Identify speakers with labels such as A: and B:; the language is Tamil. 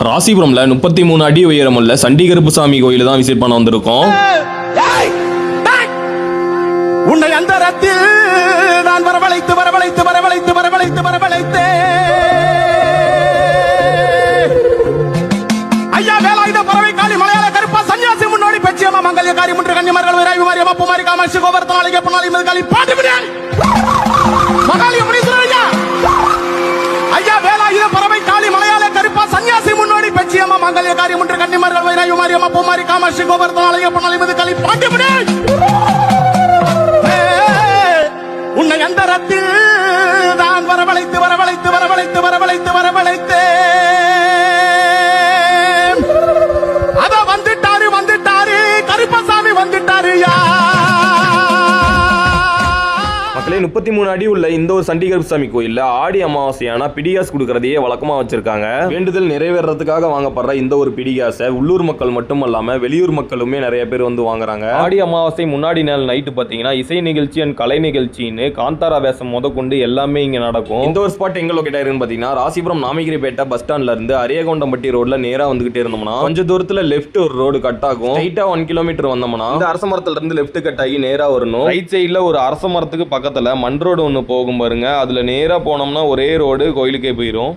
A: ராசிபுரம்ல முப்பத்தி மூணு அடி உயரமுள்ள சண்டிகருப்பு சாமி கோயில தான் விசிட் பண்ண வந்திருக்கோம்.
B: உன்னை அந்த ரத்தில் நான் வரவழைத்து வரவழைத்து வரவழைத்து வரவழைத்து வரவழைத்து. ஐயா வேலாயுத பறவை காளி மலையாள கருப்பா சன்னியாசி முன்னோடி பெச்சியம்மா மங்கல்ய காரி முன்று கன்னிமார்கள் விரைவு மாரி அம்மா பூமாரி காமாட்சி கோபுரத்தனாளிக பொன்னாளி மதுகாளி பாட்டு பிரியாணி பெச்சியம்மா மங்கல்ய காரி கன்னிமார்கள் விராய் விமாரி அம்மா பூமாரி காமாட்சி கோபுரத்தனாளிக பொன்னாளி மதுகாளி பாட்டு உன்னை அந்த ரத்தில் நான் வரவழைத்து வரவழைத்து வரவழைத்து வரவழைத்து வரவழைத்து அத வந்துட்டாரு வந்துட்டாரு கருப்பசாமி வந்துட்டாரு யா
A: மக்களே முப்பத்தி மூணு அடி உள்ள இந்த ஒரு சண்டி கருப்புசாமி கோயில்ல ஆடி அமாவாசையானா பிடிகாஸ் கொடுக்கறதையே வழக்கமா வச்சிருக்காங்க. வேண்டுதல் நிறைவேறதுக்காக வாங்கப்படுற இந்த ஒரு பிடிகாசை உள்ளூர் மக்கள் மட்டும் இல்லாம வெளியூர் மக்களுமே நிறைய பேர் வந்து வாங்குறாங்க. ஆடி அமாவாசை முன்னாடி நாள் நைட்டு பாத்தீங்கன்னா இசை நிகழ்ச்சி அண்ட் கலை நிகழ்ச்சின்னு காந்தாரா வேஷம் முத கொண்டு எல்லாமே இங்க நடக்கும். இந்த ஒரு ஸ்பாட் எங்க லொக்கேட் ஆயிருக்குன்னு பாத்தீங்கன்னா ராசிபுரம் நாமகிரிப்பேட்டை பஸ் ஸ்டாண்ட்ல இருந்து அரியகொண்டம்பட்டி ரோட்ல நேரா வந்துகிட்டே இருந்தோம்னா கொஞ்ச தூரத்துல லெஃப்ட் ஒரு ரோடு கட் ஆகும். ஒன் கிலோமீட்டர் வந்தோம்னா இந்த அரச மரத்துல இருந்து லெஃப்ட் கட் ஆகி நேரா வரணும். ரைட் சைடுல ஒரு அரச மரத்துக்கு பக்கத்துல மண் ரோடு ஒன்று போகும் பாருங்க. அதில் நேராக போனோம்னா ஒரே ரோடு கோயிலுக்கே போயிடும்